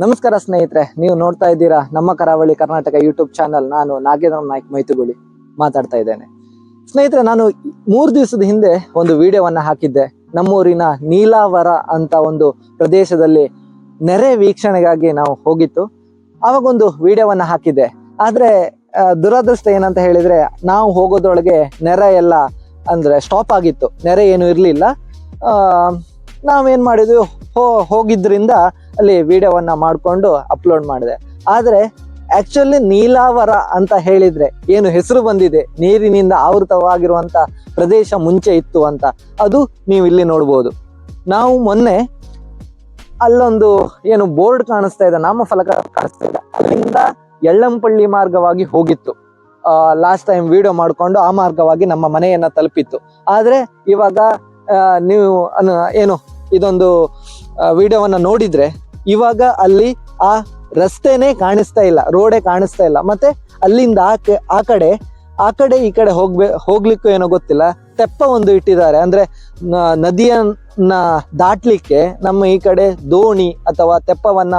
ನಮಸ್ಕಾರ ಸ್ನೇಹಿತರೆ, ನೀವು ನೋಡ್ತಾ ಇದ್ದೀರಾ ನಮ್ಮ ಕರಾವಳಿ ಕರ್ನಾಟಕ ಯೂಟ್ಯೂಬ್ ಚಾನಲ್ ನಾನು ನಾಗೇಂದ್ರ ನಾಯ್ಕ್ ಮೈತುಗುಳಿ ಮಾತಾಡ್ತಾ ಇದ್ದೇನೆ. ಸ್ನೇಹಿತರೆ, ನಾನು ಮೂರು ದಿವಸದ ಹಿಂದೆ ಒಂದು ವಿಡಿಯೋವನ್ನ ಹಾಕಿದ್ದೆ. ನಮ್ಮೂರಿನ ನೀಲಾವರ ಅಂತ ಒಂದು ಪ್ರದೇಶದಲ್ಲಿ ನೆರೆ ವೀಕ್ಷಣೆಗಾಗಿ ನಾವು ಹೋಗಿತ್ತು. ಆವಾಗೊಂದು ವಿಡಿಯೋವನ್ನ ಹಾಕಿದ್ದೆ. ಆದರೆ ದುರದೃಷ್ಟ ಏನಂತ ಹೇಳಿದ್ರೆ, ನಾವು ಹೋಗೋದ್ರೊಳಗೆ ನೆರೆ ಎಲ್ಲ ಅಂದ್ರೆ ಸ್ಟಾಪ್ ಆಗಿತ್ತು. ನೆರೆ ಏನು ಇರಲಿಲ್ಲ. ನಾವೇನ್ ಮಾಡಿದ್ವಿ? ಹೋ, ಹೋಗಿದ್ರಿಂದ ಅಲ್ಲಿ ವಿಡಿಯೋವನ್ನ ಮಾಡಿಕೊಂಡು ಅಪ್ಲೋಡ್ ಮಾಡಿದೆ. ಆದರೆ ಆ್ಯಕ್ಚುಲಿ ನೀಲಾವರ ಅಂತ ಹೇಳಿದ್ರೆ ಏನು ಹೆಸರು ಬಂದಿದೆ? ನೀರಿನಿಂದ ಆವೃತವಾಗಿರುವಂತ ಪ್ರದೇಶ ಮುಂಚೆ ಇತ್ತು ಅಂತ. ಅದು ನೀವು ಇಲ್ಲಿ ನೋಡ್ಬೋದು. ನಾವು ಮೊನ್ನೆ ಅಲ್ಲೊಂದು ಏನು ಬೋರ್ಡ್ ಕಾಣಿಸ್ತಾ ಇದೆ, ನಾಮಫಲಕ ಕಾಣಿಸ್ತಾ ಇದೆ. ಅಲ್ಲಿಂದ ಎಳ್ಳಂಪಳ್ಳಿ ಮಾರ್ಗವಾಗಿ ಹೋಗಿತ್ತು. ಲಾಸ್ಟ್ ಟೈಮ್ ವಿಡಿಯೋ ಮಾಡಿಕೊಂಡು ಆ ಮಾರ್ಗವಾಗಿ ನಮ್ಮ ಮನೆಯನ್ನ ತಲುಪಿತ್ತು. ಆದರೆ ಇವಾಗ ನೀವು ಏನು ಇದೊಂದು ವಿಡಿಯೋವನ್ನ ನೋಡಿದ್ರೆ ಇವಾಗ ಅಲ್ಲಿ ಆ ರಸ್ತೆನೇ ಕಾಣಿಸ್ತಾ ಇಲ್ಲ, ರೋಡೇ ಕಾಣಿಸ್ತಾ ಇಲ್ಲ. ಮತ್ತೆ ಅಲ್ಲಿಂದ ಆ ಕ- ಆ ಕಡೆ ಆ ಕಡೆ ಈ ಕಡೆ ಹೋಗ್ಬೇ, ಹೋಗ್ಲಿಕ್ಕೂ ಏನೋ ಗೊತ್ತಿಲ್ಲ. ತೆಪ್ಪ ಒಂದು ಇಟ್ಟಿದ್ದಾರೆ. ಅಂದ್ರೆ ನದಿಯನ್ನ ದಾಟ್ಲಿಕ್ಕೆ ನಮ್ಮ ಈ ಕಡೆ ದೋಣಿ ಅಥವಾ ತೆಪ್ಪವನ್ನ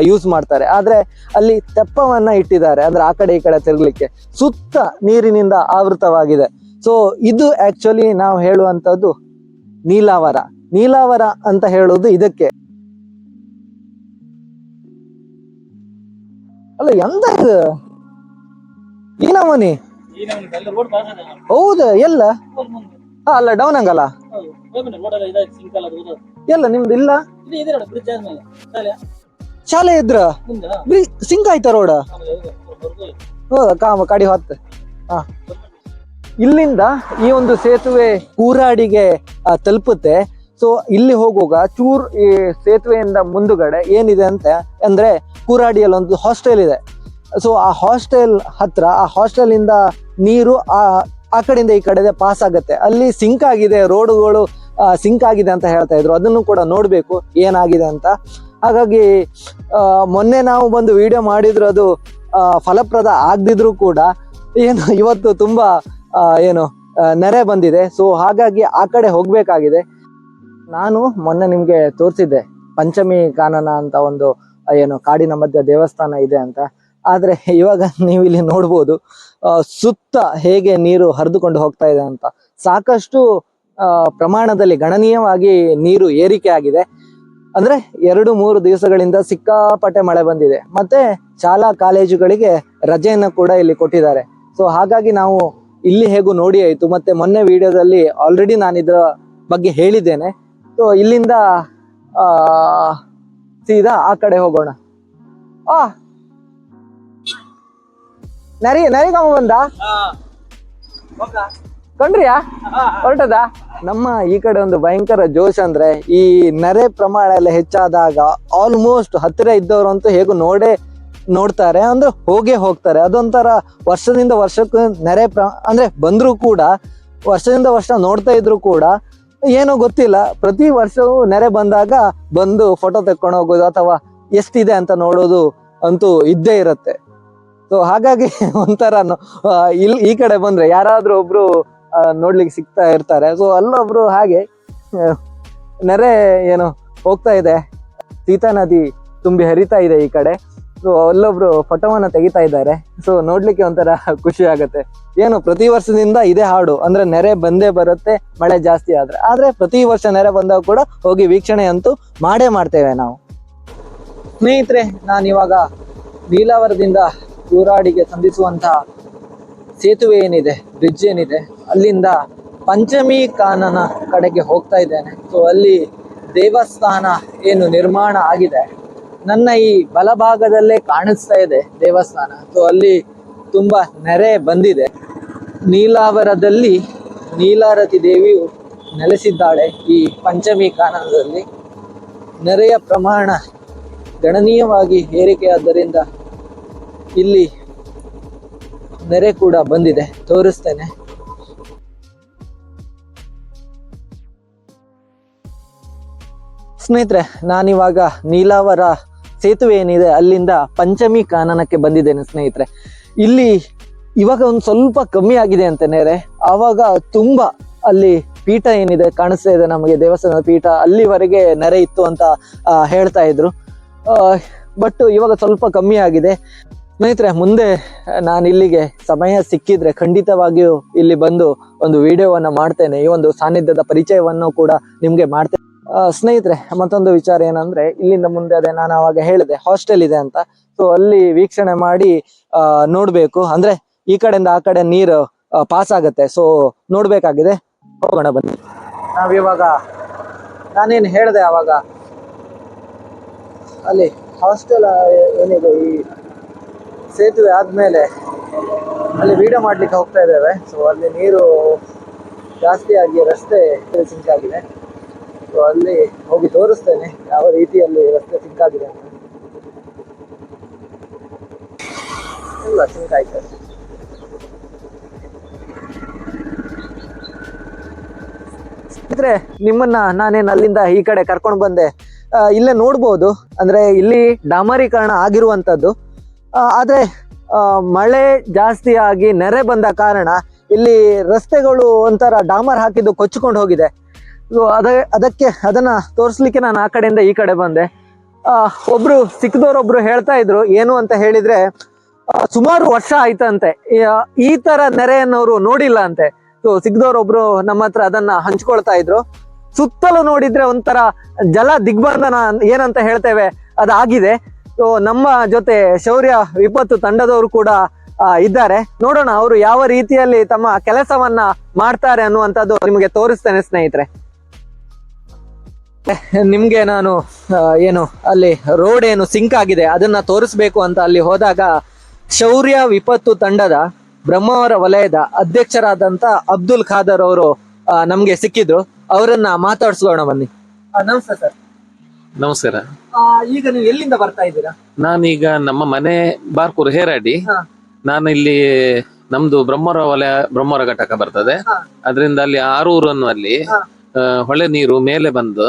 ಯೂಸ್ ಮಾಡ್ತಾರೆ. ಆದ್ರೆ ಅಲ್ಲಿ ತೆಪ್ಪವನ್ನ ಇಟ್ಟಿದ್ದಾರೆ. ಅಂದ್ರೆ ಆ ಕಡೆ ಈ ಕಡೆ ತಿರ್ಗ್ಲಿಕ್ಕೆ. ಸುತ್ತ ನೀರಿನಿಂದ ಆವೃತವಾಗಿದೆ. ಸೊ ಇದು ಆಕ್ಚುಲಿ ನಾವು ಹೇಳುವಂತದ್ದು ನೀಲಾವರ. ನೀಲಾವರ ಅಂತ ಹೇಳೋದು ಇದಕ್ಕೆ. ಅಲ್ಲ, ಎಂತ ಇದು? ಏನವನಿ ಹೌದು, ಎಲ್ಲ. ಅಲ್ಲ, ಡೌನ್ ಹಂಗಲ್ಲ ಎಲ್ಲ, ನಿಮ್ದು ಇಲ್ಲ? ಶಾಲೆ ಇದ್ರ ಸಿಂಕ್ ಆಯ್ತಾ ರೋಡ್. ಹೌದ, ಕಾಮ, ಕಡಿ ಹೊತ್ತು. ಹಾ. ಇಲ್ಲಿಂದ ಈ ಒಂದು ಸೇತುವೆ ಕೂರಾಡಿಗೆ ತಲುಪುತ್ತೆ. ಸೊ ಇಲ್ಲಿ ಹೋಗುವಾಗ ಚೂರ್ ಈ ಸೇತುವೆಯಿಂದ ಮುಂದುಗಡೆ ಏನಿದೆ ಅಂತ ಅಂದ್ರೆ ಕೂರಾಡಿಯಲ್ಲಿ ಒಂದು ಹಾಸ್ಟೆಲ್ ಇದೆ. ಸೊ ಆ ಹಾಸ್ಟೆಲ್ ಹತ್ರ, ಆ ಹಾಸ್ಟೆಲ್ ಇಂದ ನೀರು ಆ ಆ ಕಡೆಯಿಂದ ಈ ಕಡೆ ಪಾಸ್ ಆಗುತ್ತೆ. ಅಲ್ಲಿ ಸಿಂಕ್ ಆಗಿದೆ, ರೋಡುಗಳು ಸಿಂಕ್ ಆಗಿದೆ ಅಂತ ಹೇಳ್ತಾ ಇದ್ರು. ಅದನ್ನು ಕೂಡ ನೋಡಬೇಕು ಏನಾಗಿದೆ ಅಂತ. ಹಾಗಾಗಿ ಮೊನ್ನೆ ನಾವು ಬಂದು ವಿಡಿಯೋ ಮಾಡಿದ್ರು ಅದು ಫಲಪ್ರದ ಆಗದಿದ್ರು ಕೂಡ ಏನು, ಇವತ್ತು ತುಂಬಾ ಏನು ನೆರೆ ಬಂದಿದೆ. ಸೊ ಹಾಗಾಗಿ ಆ ಕಡೆ ಹೋಗ್ಬೇಕಾಗಿದೆ. ನಾನು ಮೊನ್ನೆ ನಿಮ್ಗೆ ತೋರಿಸಿದ್ದೆ ಪಂಚಮಿ ಕಾನನ ಅಂತ ಒಂದು ಏನು ಕಾಡಿನ ಮಧ್ಯ ದೇವಸ್ಥಾನ ಇದೆ ಅಂತ. ಆದ್ರೆ ಇವಾಗ ನೀವು ಇಲ್ಲಿ ನೋಡ್ಬೋದು ಸುತ್ತ ಹೇಗೆ ನೀರು ಹರಿದುಕೊಂಡು ಹೋಗ್ತಾ ಇದೆ ಅಂತ. ಸಾಕಷ್ಟು ಪ್ರಮಾಣದಲ್ಲಿ ಗಣನೀಯವಾಗಿ ನೀರು ಏರಿಕೆ ಆಗಿದೆ. ಅಂದ್ರೆ ಎರಡು ಮೂರು ದಿವಸಗಳಿಂದ ಸಿಕ್ಕಾಪಟ್ಟೆ ಮಳೆ ಬಂದಿದೆ. ಮತ್ತೆ ಶಾಲಾ ಕಾಲೇಜುಗಳಿಗೆ ರಜೆಯನ್ನು ಕೂಡ ಇಲ್ಲಿ ಕೊಟ್ಟಿದ್ದಾರೆ. ಸೊ ಹಾಗಾಗಿ ನಾವು ಇಲ್ಲಿ ಹೇಗೂ ನೋಡಿ ಆಯಿತು. ಮತ್ತೆ ಮೊನ್ನೆ ವಿಡಿಯೋದಲ್ಲಿ ಆಲ್ರೆಡಿ ನಾನು ಇದರ ಬಗ್ಗೆ ಹೇಳಿದ್ದೇನೆ. ಸೊ ಇಲ್ಲಿಂದ ಆ ಸೀದಾ ಆ ಕಡೆ ಹೋಗೋಣ. ಆ. ನರಿ ಕಮ ಬಂದ? ಕೊಂಡ್ರಿಯಾ. ಹೊರಟದ? ನಮ್ಮ ಈ ಕಡೆ ಒಂದು ಭಯಂಕರ ಜೋಶ್ ಅಂದ್ರೆ ಈ ನರೆ ಪ್ರಮಾಣ ಎಲ್ಲ ಹೆಚ್ಚಾದಾಗ ಆಲ್ಮೋಸ್ಟ್ ಹತ್ತಿರ ಇದ್ದವರಂತೂ ಹೇಗೂ ನೋಡೇ ನೋಡ್ತಾರೆ ಅಂದ್ರೆ ಹೋಗೇ ಹೋಗ್ತಾರೆ. ಅದೊಂಥರ ವರ್ಷದಿಂದ ವರ್ಷಕ್ಕೂ ನೆರೆ ಪ್ರ ಅಂದ್ರೆ ಬಂದ್ರು ಕೂಡ ವರ್ಷದಿಂದ ವರ್ಷ ನೋಡ್ತಾ ಇದ್ರು ಕೂಡ ಏನೋ ಗೊತ್ತಿಲ್ಲ. ಪ್ರತಿ ವರ್ಷವೂ ನೆರೆ ಬಂದಾಗ ಬಂದು ಫೋಟೋ ತೆಕ್ಕೊಂಡು ಹೋಗೋದು ಅಥವಾ ಎಷ್ಟಿದೆ ಅಂತ ನೋಡೋದು ಅಂತೂ ಇದ್ದೇ ಇರುತ್ತೆ. ಸೊ ಹಾಗಾಗಿ ಒಂಥರ ಇಲ್ಲಿ ಈ ಕಡೆ ಬಂದ್ರೆ ಯಾರಾದ್ರೂ ಒಬ್ರು ನೋಡ್ಲಿಕ್ಕೆ ಸಿಗ್ತಾ ಇರ್ತಾರೆ. ಸೊ ಅಲ್ಲೊಬ್ರು ಹಾಗೆ ನೆರೆ ಏನು ಹೋಗ್ತಾ ಇದೆ. ಸೀತಾ ನದಿ ತುಂಬಿ ಹರಿತಾ ಇದೆ ಈ ಕಡೆ. ಸೊ ಅಲ್ಲೊಬ್ರು ಫೋಟೋವನ್ನ ತೆಗಿತಾ ಇದ್ದಾರೆ. ಸೊ ನೋಡ್ಲಿಕ್ಕೆ ಒಂಥರ ಖುಷಿ ಆಗತ್ತೆ. ಏನು, ಪ್ರತಿ ವರ್ಷದಿಂದ ಇದೇ ಹಾಡು. ಅಂದ್ರೆ ನೆರೆ ಬಂದೇ ಬರುತ್ತೆ, ಮಳೆ ಜಾಸ್ತಿ ಆದ್ರೆ. ಆದ್ರೆ ಪ್ರತಿ ವರ್ಷ ನೆರೆ ಬಂದಾಗ ಕೂಡ ಹೋಗಿ ವೀಕ್ಷಣೆ ಅಂತೂ ಮಾಡೇ ಮಾಡ್ತೇವೆ ನಾವು. ಸ್ನೇಹಿತರೆ, ನಾನು ಇವಾಗ ನೀಲಾವರದಿಂದ ಊರಾಡಿಗೆ ಸಂಧಿಸುವಂತಹ ಸೇತುವೆ ಏನಿದೆ, ಬ್ರಿಡ್ಜ್ ಏನಿದೆ, ಅಲ್ಲಿಂದ ಪಂಚಮಿ ಕಾನನ ಕಡೆಗೆ ಹೋಗ್ತಾ ಇದ್ದೇನೆ. ಸೊ ಅಲ್ಲಿ ದೇವಸ್ಥಾನ ಏನು ನಿರ್ಮಾಣ ಆಗಿದೆ ನನ್ನ ಈ ಬಲಭಾಗದಲ್ಲೇ ಕಾಣಿಸ್ತಾ ಇದೆ ದೇವಸ್ಥಾನ. ಸೊ ಅಲ್ಲಿ ತುಂಬಾ ನೆರೆ ಬಂದಿದೆ. ನೀಲಾವರದಲ್ಲಿ ನೀಲಾರತಿ ದೇವಿಯು ನೆಲೆಸಿದ್ದಾಳೆ ಈ ಪಂಚಮಿ ಕಾನನದಲ್ಲಿ ನೆರೆಯ ಪ್ರಮಾಣ ಗಣನೀಯವಾಗಿ ಏರಿಕೆಯಾದ್ದರಿಂದ ಇಲ್ಲಿ ನೆರೆ ಕೂಡ ಬಂದಿದೆ. ತೋರಿಸ್ತೇನೆ. ಸ್ನೇಹಿತರೆ, ನಾನಿವಾಗ ನೀಲಾವರ ಸೇತುವೆ ಏನಿದೆ ಅಲ್ಲಿಂದ ಪಂಚಮಿ ಕಾನನಕ್ಕೆ ಬಂದಿದ್ದೇನೆ ಸ್ನೇಹಿತರೆ. ಇಲ್ಲಿ ಇವಾಗ ಒಂದು ಸ್ವಲ್ಪ ಕಮ್ಮಿ ಆಗಿದೆ ಅಂತ ನೆರೆ ಆವಾಗ ತುಂಬಾ ಅಲ್ಲಿ ಪೀಠ ಏನಿದೆ, ಕಾಣಿಸ್ತಾ ಇದೆ ನಮಗೆ, ದೇವಸ್ಥಾನದ ಪೀಠ ಅಲ್ಲಿವರೆಗೆ ನೆರೆ ಇತ್ತು ಅಂತ ಹೇಳ್ತಾ ಇದ್ರು. ಬಟ್ ಇವಾಗ ಸ್ವಲ್ಪ ಕಮ್ಮಿ ಆಗಿದೆ. ಸ್ನೇಹಿತರೆ, ಮುಂದೆ ನಾನು ಇಲ್ಲಿಗೆ ಸಮಯ ಸಿಕ್ಕಿದ್ರೆ ಖಂಡಿತವಾಗಿಯೂ ಇಲ್ಲಿ ಬಂದು ಒಂದು ವಿಡಿಯೋವನ್ನು ಮಾಡ್ತೇನೆ, ಈ ಒಂದು ಸಾನ್ನಿಧ್ಯದ ಪರಿಚಯವನ್ನು ಕೂಡ ನಿಮಗೆ ಮಾಡ್ತೇನೆ. ಸ್ನೇಹಿತರೆ, ಮತ್ತೊಂದು ವಿಚಾರ ಏನಂದ್ರೆ, ಇಲ್ಲಿಂದ ಮುಂದೆ ಅದೇ ನಾನು ಅವಾಗ ಹೇಳಿದೆ ಹಾಸ್ಟೆಲ್ ಇದೆ ಅಂತ. ಸೊ ಅಲ್ಲಿ ವೀಕ್ಷಣೆ ಮಾಡಿ ನೋಡ್ಬೇಕು. ಅಂದ್ರೆ, ಈ ಕಡೆಯಿಂದ ಆ ಕಡೆ ನೀರು ಪಾಸ್ ಆಗತ್ತೆ. ಸೊ ನೋಡ್ಬೇಕಾಗಿದೆ. ಹೋಗೋಣ ಬನ್ನಿ. ನಾವಿವಾಗ, ನಾನೇನು ಹೇಳಿದೆ ಅವಾಗ ಅಲ್ಲಿ ಹಾಸ್ಟೆಲ್ ಏನಿದೆ, ಈ ಸೇತುವೆ ಆದ್ಮೇಲೆ ಅಲ್ಲಿ ವಿಡಿಯೋ ಮಾಡ್ಲಿಕ್ಕೆ ಹೋಗ್ತಾ ಇದ್ದೇವೆ. ಸೊ ಅಲ್ಲಿ ನೀರು ಜಾಸ್ತಿ ಆಗಿ ರಸ್ತೆ ಸಿಂಕ್ ಸೊ ಅಲ್ಲಿ ಹೋಗಿ ತೋರಿಸ್ತೇನೆ ಯಾವ ರೀತಿಯಲ್ಲಿ ರಸ್ತೆ ಸಿಂಕ್ ಆಗಿದೆ ಅಂತ. ಇಲ್ಲ ಸಿಂಕ್ ಆಯ್ತು. ಇದ್ರೆ ನಿಮ್ಮನ್ನ ನಾನೇನು ಅಲ್ಲಿಂದ ಈ ಕಡೆ ಕರ್ಕೊಂಡು ಬಂದೆ. ಇಲ್ಲೇ ನೋಡ್ಬೋದು. ಅಂದ್ರೆ ಇಲ್ಲಿ ಡಾಮರೀಕರಣ ಆಗಿರುವಂತದ್ದು. ಆ, ಆದ್ರೆ ಮಳೆ ಜಾಸ್ತಿ ಆಗಿ ನೆರೆ ಬಂದ ಕಾರಣ ಇಲ್ಲಿ ರಸ್ತೆಗಳು ಒಂಥರ ಡಾಮರ್ ಹಾಕಿದ್ದು ಕೊಚ್ಚಿಕೊಂಡು ಹೋಗಿದೆ. ಅದ ಅದಕ್ಕೆ ಅದನ್ನ ತೋರಿಸ್ಲಿಕ್ಕೆ ನಾನು ಆ ಕಡೆಯಿಂದ ಈ ಕಡೆ ಬಂದೆ. ಆ, ಒಬ್ರು ಸಿಕ್ಕದವ್ರೊಬ್ರು ಹೇಳ್ತಾ ಇದ್ರು ಏನು ಅಂತ ಹೇಳಿದ್ರೆ ಸುಮಾರು ವರ್ಷ ಆಯ್ತಂತೆ. ಈ- ತರ ನೆರೆಯನ್ನವರು ನೋಡಿಲ್ಲ ಅಂತೆ. ಸೊ ಸಿಕ್ಕದವ್ರೊಬ್ರು ನಮ್ಮ ಹತ್ರ ಅದನ್ನ ಹಂಚ್ಕೊಳ್ತಾ ಇದ್ರು. ಸುತ್ತಲೂ ನೋಡಿದ್ರೆ ಒಂಥರ ಜಲ ದಿಗ್ಬಂಧನ ಏನಂತ ಹೇಳ್ತೇವೆ ಅದಾಗಿದೆ. ಸೊ ನಮ್ಮ ಜೊತೆ ಶೌರ್ಯ ವಿಪತ್ತು ತಂಡದವರು ಕೂಡ ಇದ್ದಾರೆ. ನೋಡೋಣ ಅವರು ಯಾವ ರೀತಿಯಲ್ಲಿ ತಮ್ಮ ಕೆಲಸವನ್ನ ಮಾಡ್ತಾರೆ ಅನ್ನುವಂಥದ್ದು ನಿಮಗೆ ತೋರಿಸ್ತೇನೆ ಸ್ನೇಹಿತರೆ. ನಿಮ್ಗೆ ನಾನು ಏನು ಅಲ್ಲಿ ರೋಡ್ ಏನು ಸಿಂಕ್ ಆಗಿದೆ ಅದನ್ನ ತೋರಿಸ್ಬೇಕು ಅಂತ ಅಲ್ಲಿ ಹೋದಾಗ ಶೌರ್ಯ ವಿಪತ್ತು ತಂಡದ ಬ್ರಹ್ಮಾವರ ವಲಯದ ಅಧ್ಯಕ್ಷರಾದಂತ ಅಬ್ದುಲ್ ಖಾದರ್ ಅವರು ನಮ್ಗೆ ಸಿಕ್ಕಿದ್ರು. ಅವರನ್ನ ಮಾತಾಡ್ಸ್ಕೋಣ ಬನ್ನಿ. ನಮಸ್ತೆ ಸರ್. ನಮಸ್ಕಾರ. ಈಗ ನೀವು ಎಲ್ಲಿಂದ ಬರ್ತಾ ಇದ್ದೀರಾ? ನಾನೀಗ ನಮ್ಮ ಮನೆ ಬಾರ್ಕೂರ್ ಹೇರಾಡಿ. ನಾನು ಇಲ್ಲಿ ನಮ್ದು ಬ್ರಹ್ಮರ ವಲಯ ಬ್ರಹ್ಮರ ಘಟಕ ಬರ್ತದೆ. ಅದರಿಂದ ಅಲ್ಲಿ ಆರೂರು ಅನ್ನುವಲ್ಲಿ. ಹೊಳೆ ನೀರು ಮೇಲೆ ಬಂದು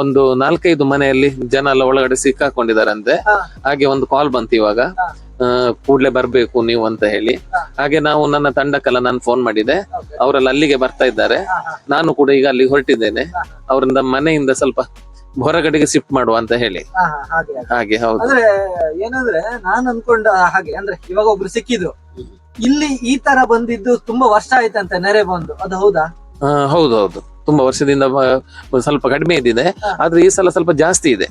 ಒಂದು ನಾಲ್ಕೈದು ಮನೆಯಲ್ಲಿ ಜನ ಎಲ್ಲ ಒಳಗಡೆ ಸಿಕ್ಕಾಕೊಂಡಿದಾರಂತೆ ಹಾಗೆ ಒಂದು ಕಾಲ್ ಬಂತು ಇವಾಗ. ಕೂಡ್ಲೆ ಬರ್ಬೇಕು ನೀವು ಅಂತ ಹೇಳಿ. ಹಾಗೆ ನಾವು ನನ್ನ ತಂಡಕ್ಕೆಲ್ಲ ನಾನು ಫೋನ್ ಮಾಡಿದೆ. ಅವರೆಲ್ಲ ಅಲ್ಲಿಗೆ ಬರ್ತಾ ಇದ್ದಾರೆ. ನಾನು ಕೂಡ ಈಗ ಅಲ್ಲಿ ಹೊರಟಿದ್ದೇನೆ. ಅವರಿಂದ ಮನೆಯಿಂದ ಸ್ವಲ್ಪ ಹೊರಗಡೆಗೆ ಶಿಫ್ಟ್ ಮಾಡುವ ಅಂತ ಹೇಳಿ. ಹಾಗೆ ಹೌದು. ಅಂದ್ರೆ ಏನಂದ್ರೆ ನಾನು ಅನ್ಕೊಂಡ ಹಾಗೆ ಅಂದ್ರೆ ಇವಾಗ ಒಬ್ರು ಸಿಕ್ಕಿದ್ರು. ಇಲ್ಲಿ ಈ ತರ ಬಂದಿದ್ದು ತುಂಬಾ ವರ್ಷ ಆಯ್ತಂತೆ ನೆರೆ ಬಂದು. ಅದು ಹೌದಾ? ಹೌದೌದು ಹೌದು ಹೌದು. ತುಂಬಾ ವರ್ಷದಿಂದ ಸ್ವಲ್ಪ ಕಡಿಮೆ ಇದ್ದಿದೆ. ಆದ್ರೆ ಈ ಸಲ ಸ್ವಲ್ಪ ಜಾಸ್ತಿ ಇದೆ.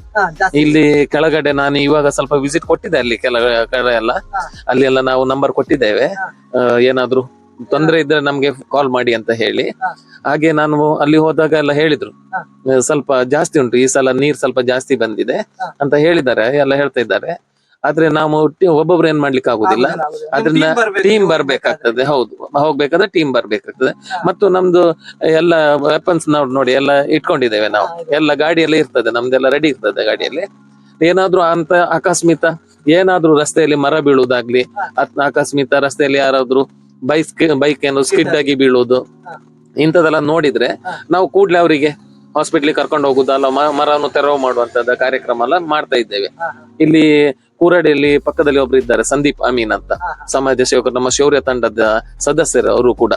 ಇಲ್ಲಿ ಕೆಳಗಡೆ ನಾನು ಇವಾಗ ಸ್ವಲ್ಪ ವಿಸಿಟ್ ಕೊಟ್ಟಿದ್ದೆ ಅಲ್ಲಿ ಕೆಲ ಕಡೆ ಎಲ್ಲ. ಅಲ್ಲಿ ಎಲ್ಲ ನಾವು ನಂಬರ್ ಕೊಟ್ಟಿದ್ದೇವೆ. ಏನಾದ್ರು ತೊಂದ್ರೆ ಇದ್ರೆ ನಮ್ಗೆ ಕಾಲ್ ಮಾಡಿ ಅಂತ ಹೇಳಿ. ಹಾಗೆ ನಾನು ಅಲ್ಲಿ ಹೋದಾಗ ಎಲ್ಲ ಹೇಳಿದ್ರು. ಸ್ವಲ್ಪ ಜಾಸ್ತಿ ಉಂಟು ಈ ಸಲ ನೀರ್ ಸ್ವಲ್ಪ ಜಾಸ್ತಿ ಬಂದಿದೆ ಅಂತ ಹೇಳಿದ್ದಾರೆ ಎಲ್ಲ ಹೇಳ್ತಾ ಇದ್ದಾರೆ. ಆದ್ರೆ ನಾವು ಒಬ್ಬೊಬ್ರು ಏನ್ ಮಾಡ್ಲಿಕ್ಕೆ ಆಗುದಿಲ್ಲ. ಅದ್ರಿಂದ ಟೀಮ್ ಬರ್ಬೇಕಾಗ್ತದೆ ಹೌದು. ಹೋಗ್ಬೇಕಾದ್ರೆ ಟೀಮ್ ಬರ್ಬೇಕಾಗ್ತದೆ. ಮತ್ತು ನಮ್ದು ಎಲ್ಲ ವೆಪನ್ಸ್ ನಾವು ನೋಡಿ ಎಲ್ಲ ಇಟ್ಕೊಂಡಿದ್ದೇವೆ ನಾವು. ಎಲ್ಲ ಗಾಡಿಯಲ್ಲಿ ಇರ್ತದೆ ನಮ್ದೆಲ್ಲ ರೆಡಿ ಇರ್ತದೆ ಗಾಡಿಯಲ್ಲಿ. ಏನಾದ್ರೂ ಅಂತ ಅಕಸ್ಮಿತ ಏನಾದ್ರೂ ರಸ್ತೆಯಲ್ಲಿ ಮರ ಬೀಳುವುದಾಗ್ಲಿ ಅಕಸ್ಮಿತ ರಸ್ತೆಯಲ್ಲಿ ಯಾರಾದ್ರೂ ಬೈಕ್ ಬೈಕ್ ಏನು ಸ್ಕಿಡ್ ಆಗಿ ಬೀಳುವುದು. ಇಂಥದೆಲ್ಲ ನೋಡಿದ್ರೆ ನಾವು ಕೂಡ್ಲೆ ಅವರಿಗೆ ಹಾಸ್ಪಿಟ್ಲಿಗೆ ಕರ್ಕೊಂಡು ಹೋಗುದು ಅಲ್ಲ ಮರವನ್ನು ತೆರವು ಮಾಡುವಂತದ ಕಾರ್ಯಕ್ರಮ ಎಲ್ಲ ಮಾಡ್ತಾ ಇದ್ದೇವೆ. ಇಲ್ಲಿ ಕೂರಡಿಯಲ್ಲಿ ಪಕ್ಕದಲ್ಲಿ ಒಬ್ರು ಇದ್ದಾರೆ ಸಂದೀಪ್ ಅಮೀನ್ ಅಂತ. ಸಮಾಜ ಸೇವಕರು ನಮ್ಮ ಶೌರ್ಯ ತಂಡದ ಸದಸ್ಯರು ಅವರು ಕೂಡ.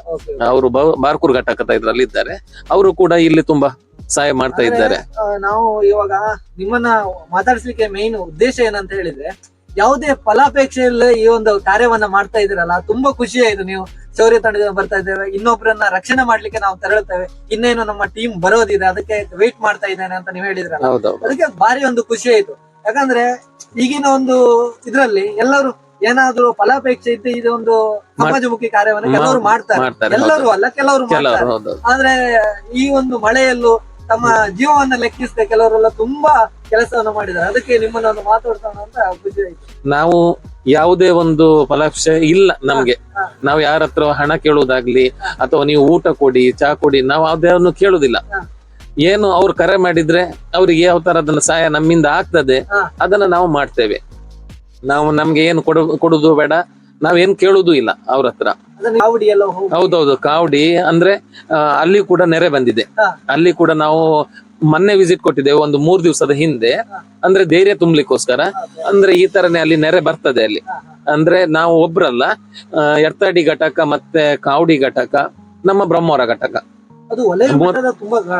ಅವರು ಬಾರ್ಕೂರ್ ಘಟಕದ ಇದ್ರಲ್ಲಿ ಇದ್ದಾರೆ. ಅವರು ಕೂಡ ಇಲ್ಲಿ ತುಂಬಾ ಸಹಾಯ ಮಾಡ್ತಾ ಇದ್ದಾರೆ. ನಾವು ಇವಾಗ ನಿಮ್ಮನ್ನ ಮಾತಾಡಿಸ್ಲಿಕ್ಕೆ ಮೇನ್ ಉದ್ದೇಶ ಏನಂತ ಹೇಳಿದ್ರೆ ಯಾವುದೇ ಫಲಾಪೇಕ್ಷೆ ಇಲ್ಲ ಈ ಒಂದು ಕಾರ್ಯವನ್ನ ಮಾಡ್ತಾ ಇದ್ದೀರಲ್ಲ ತುಂಬಾ ಖುಷಿ ಆಯ್ತು ನೀವು ಶೌರ್ಯ ತಂಡದ ಬರ್ತಾ ಇದ್ದೇವೆ ಇನ್ನೊಬ್ಬರನ್ನ ರಕ್ಷಣೆ ಮಾಡ್ಲಿಕ್ಕೆ ನಾವು ತೆರಳುತ್ತೇವೆ. ಇನ್ನೇನು ನಮ್ಮ ಟೀಮ್ ಬರೋದಿದೆ ಅದಕ್ಕೆ ವೇಟ್ ಮಾಡ್ತಾ ಇದ್ದೇನೆ ಅಂತ ನೀವು ಹೇಳಿದ್ರಲ್ಲ. ಅದಕ್ಕೆ ಭಾರಿ ಒಂದು ಖುಷಿ ಆಯ್ತು. ಯಾಕಂದ್ರೆ ಈಗಿನ ಒಂದು ಇದ್ರಲ್ಲಿ ಎಲ್ಲರೂ ಏನಾದ್ರೂ ಫಲಾಪೇಕ್ಷೆ ಇದ್ದು ಇದೊಂದು ಸಮಾಜಮುಖಿ ಕಾರ್ಯವನ್ನು ಕೆಲವರು ಮಾಡ್ತಾರೆ. ಎಲ್ಲರೂ ಅಲ್ಲ ಕೆಲವರು ಮಾಡ್ತಾರೆ. ಆದ್ರೆ ಈ ಒಂದು ಮಳೆಯಲ್ಲೂ ತಮ್ಮ ಜೀವವನ್ನ ಲೆಕ್ಕಿಸದೆ ಕೆಲವರೆಲ್ಲ ತುಂಬಾ ಕೆಲಸವನ್ನು ಮಾಡಿದ್ದಾರೆ. ಅದಕ್ಕೆ ನಿಮ್ಮನ್ನ ಒಂದು ಮಾತಾಡ್ಸೋಣ ಅಂತ ಬುದ್ಧಿ ನಾವು ಯಾವುದೇ ಒಂದು ಫಲಾಪೇಕ್ಷೆ ಇಲ್ಲ ನಮ್ಗೆ. ನಾವು ಯಾರ ಹತ್ರ ಹಣ ಕೇಳುವುದಾಗ್ಲಿ ಅಥವಾ ನೀವು ಊಟ ಕೊಡಿ ಚಾ ಕೊಡಿ ನಾವು ಅದನ್ನು ಕೇಳುದಿಲ್ಲ. ಏನು ಅವ್ರು ಕರೆ ಮಾಡಿದ್ರೆ ಅವ್ರಿಗೆ ಯಾವ ತರದನ್ನ ಸಹಾಯ ನಮ್ಮಿಂದ ಆಗ್ತದೆ ಅದನ್ನ ನಾವು ಮಾಡ್ತೇವೆ. ನಾವು ನಮ್ಗೆ ಏನು ಕೊಡ ಕೊಡುದು ಬೇಡ ನಾವೇನ್ ಕೇಳುದು ಇಲ್ಲ ಅವ್ರ ಹತ್ರ. ಅದನ್ನ ಹೌದೌದು ಕಾವಡಿ ಅಂದ್ರೆ ಅಲ್ಲಿ ಕೂಡ ನೆರೆ ಬಂದಿದೆ. ಅಲ್ಲಿ ಕೂಡ ನಾವು ಮೊನ್ನೆ ವಿಸಿಟ್ ಕೊಟ್ಟಿದ್ದೇವೆ ಒಂದು ಮೂರ್ ದಿವಸದ ಹಿಂದೆ. ಅಂದ್ರೆ ಧೈರ್ಯ ತುಂಬಲಿಕ್ಕೋಸ್ಕರ. ಅಂದ್ರೆ ಈ ತರನೇ ಅಲ್ಲಿ ನೆರೆ ಬರ್ತದೆ ಅಲ್ಲಿ. ಅಂದ್ರೆ ನಾವು ಒಬ್ರಲ್ಲ ಎರ್ತಾಡಿ ಘಟಕ ಮತ್ತೆ ಕಾವಡಿ ಘಟಕ ನಮ್ಮ ಬ್ರಹ್ಮವರ ಘಟಕ.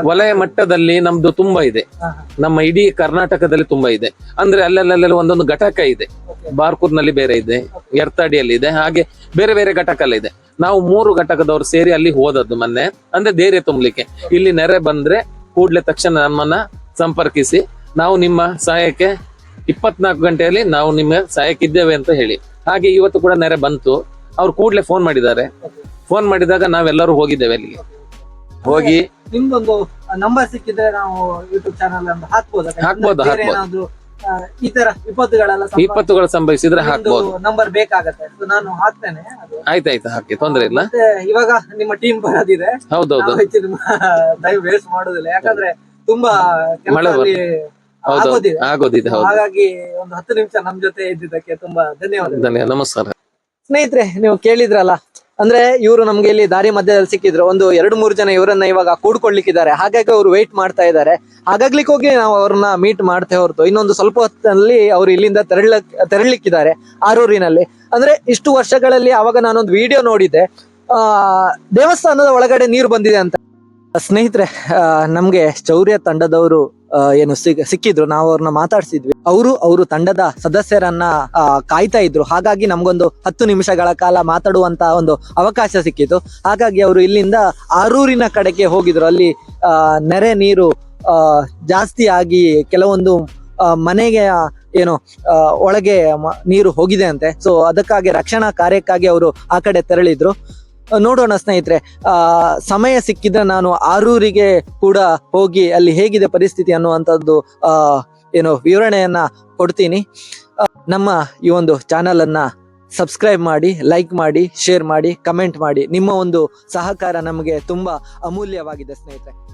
ವಲಯ ಮಟ್ಟದಲ್ಲಿ ನಮ್ದು ತುಂಬಾ ಇದೆ. ನಮ್ಮ ಇಡೀ ಕರ್ನಾಟಕದಲ್ಲಿ ತುಂಬಾ ಇದೆ. ಅಂದ್ರೆ ಅಲ್ಲಲ್ಲಲ್ಲಿ ಒಂದೊಂದು ಘಟಕ ಇದೆ. ಬಾರ್ಕೂರ್ ಬಾರ್ಕೂರ್ನಲ್ಲಿ ಬೇರೆ ಇದೆ ಎರ್ತಾಡಿಯಲ್ಲಿ ಇದೆ ಹಾಗೆ ಬೇರೆ ಬೇರೆ ಘಟಕ ಇದೆ. ನಾವು ಮೂರು ಘಟಕದವರು ಸೇರಿ ಅಲ್ಲಿ ಹೋದದ್ದು ಮೊನ್ನೆ ಅಂದ್ರೆ ಧೈರ್ಯ ತುಂಬಲಿಕ್ಕೆ. ಇಲ್ಲಿ ನೆರೆ ಬಂದ್ರೆ ಕೂಡ್ಲೆ ತಕ್ಷಣ ನಮ್ಮನ್ನ ಸಂಪರ್ಕಿಸಿ ನಾವು ನಿಮ್ಮ ಸಹಾಯಕ್ಕೆ ಇಪ್ಪತ್ನಾಲ್ಕು ಗಂಟೆಯಲ್ಲಿ ನಾವು ನಿಮ್ಮ ಸಹಾಯಕ್ಕಿದ್ದೇವೆ ಅಂತ ಹೇಳಿ. ಹಾಗೆ ಇವತ್ತು ಕೂಡ ನೆರೆ ಬಂತು. ಅವ್ರು ಕೂಡ್ಲೆ ಫೋನ್ ಮಾಡಿದ್ದಾರೆ. ಫೋನ್ ಮಾಡಿದಾಗ ನಾವೆಲ್ಲರೂ ಹೋಗಿದ್ದೇವೆ ಅಲ್ಲಿಗೆ. ಹೋಗಿ. ನಿಮ್ದೊಂದು ನಂಬರ್ ಸಿಕ್ಕಿದ್ರೆ ನಾವು ಯೂಟ್ಯೂಬ್ ಚಾನಲ್ ಅನ್ನು ಹಾಕ್ಬೋದು? ಹಾಕ್ಬೋದು, ಹಾಕ್ಬೋದು. ಈ ತರ ವಿಪತ್ತುಗಳೆಲ್ಲ ವಿಪತ್ತುಗಳು ಸಂಭವಿಸಿದ್ರೆ ಹಾಕ್ಬಹುದು ನಂಬರ್ ಬೇಕಾಗತ್ತೆ. ನಾನು ಹಾಕ್ತೇನೆ ಆಯ್ತಾಯ್ತು ಹಾಕಿ. ತೊಂದ್ರೆ ಇಲ್ಲ. ಇವಾಗ ನಿಮ್ಮ ಟೀಮ್ ಬರೋದಿದೆ. ಹೌದೌದು. ವೇಸ್ಟ್ ಮಾಡೋದಿಲ್ಲ. ಯಾಕಂದ್ರೆ ತುಂಬಾ ಆಗೋದಿದೆ. ಹಾಗಾಗಿ ಒಂದು ಹತ್ತು ನಿಮಿಷ ನಮ್ ಜೊತೆ ಇದ್ದಿದ್ದಕ್ಕೆ ತುಂಬಾ ಧನ್ಯವಾದ ಧನ್ಯವಾದ ನಮಸ್ಕಾರ. ಸ್ನೇಹಿತರೆ ನೀವು ಕೇಳಿದ್ರಲ್ಲ ಅಂದ್ರೆ ಇವರು ನಮ್ಗೆ ಇಲ್ಲಿ ದಾರಿ ಮಧ್ಯದಲ್ಲಿ ಸಿಕ್ಕಿದ್ರು. ಒಂದು ಎರಡು ಮೂರು ಜನ ಇವರನ್ನ ಇವಾಗ ಕೂಡ್ಕೊಳ್ಲಿಕ್ಕಿದ್ದಾರೆ ಹಾಗಾಗಿ ಅವರು ವೆಯ್ಟ್ ಮಾಡ್ತಾ ಇದ್ದಾರೆ. ಹಾಗಾಗ್ಲಿಕ್ಕೆ ಹೋಗಿ ನಾವು ಅವ್ರನ್ನ ಮೀಟ್ ಮಾಡ್ತೇ ಹೊರತು. ಇನ್ನೊಂದು ಸ್ವಲ್ಪ ಹೊತ್ತಿನಲ್ಲಿ ಅವ್ರು ಇಲ್ಲಿಂದ ತೆರಳ, ತೆರಳಿಕ್ಕಿದ್ದಾರೆ ಆರೂರಿನಲ್ಲಿ. ಅಂದ್ರೆ ಇಷ್ಟು ವರ್ಷಗಳಲ್ಲಿ ಅವಾಗ ನಾನೊಂದು ವಿಡಿಯೋ ನೋಡಿದ್ದೆ. ಆ, ದೇವಸ್ಥಾನದ ಒಳಗಡೆ ನೀರು ಬಂದಿದೆ ಅಂತ. ಸ್ನೇಹಿತರೆ ನಮ್ಗೆ ಶೌರ್ಯ ತಂಡದವರು ಏನು ಸಿಕ್ ಸಿಕ್ಕಿದ್ರು ನಾವು ಅವ್ರನ್ನ ಮಾತಾಡ್ಸಿದ್ವಿ. ಅವರು ಅವರು ತಂಡದ ಸದಸ್ಯರನ್ನ ಕಾಯ್ತಾ ಇದ್ರು. ಹಾಗಾಗಿ ನಮ್ಗೊಂದು ಹತ್ತು ನಿಮಿಷಗಳ ಕಾಲ ಮಾತಾಡುವಂತ ಒಂದು ಅವಕಾಶ ಸಿಕ್ಕಿತು. ಹಾಗಾಗಿ ಅವರು ಇಲ್ಲಿಂದ ಆರೂರಿನ ಕಡೆಗೆ ಹೋಗಿದ್ರು. ಅಲ್ಲಿ ನೆರೆ ನೀರು ಜಾಸ್ತಿ ಆಗಿ ಕೆಲವೊಂದು ಮನೆಗೆ ಏನು ಒಳಗೆ ನೀರು ಹೋಗಿದೆ ಅಂತೆ. ಸೊ ಅದಕ್ಕಾಗಿ, ರಕ್ಷಣಾ ಕಾರ್ಯಕ್ಕಾಗಿ ಅವರು ಆ ಕಡೆ ತೆರಳಿದ್ರು. ನೋಡೋಣ ಸ್ನೇಹಿತರೆ. ಸಮಯ ಸಿಕ್ಕಿದ್ರೆ ನಾನು ಆರೂರಿಗೆ ಕೂಡ ಹೋಗಿ ಅಲ್ಲಿ ಹೇಗಿದೆ ಪರಿಸ್ಥಿತಿ ಅನ್ನುವಂಥದ್ದು ಏನು ವಿವರಣೆಯನ್ನ ಕೊಡ್ತೀನಿ. ನಮ್ಮ ಈ ಒಂದು ಚಾನಲ್ ಅನ್ನ ಸಬ್ಸ್ಕ್ರೈಬ್ ಮಾಡಿ ಲೈಕ್ ಮಾಡಿ ಶೇರ್ ಮಾಡಿ ಕಮೆಂಟ್ ಮಾಡಿ. ನಿಮ್ಮ ಒಂದು ಸಹಕಾರ ನಮಗೆ ತುಂಬಾ ಅಮೂಲ್ಯವಾಗಿದೆ ಸ್ನೇಹಿತರೆ.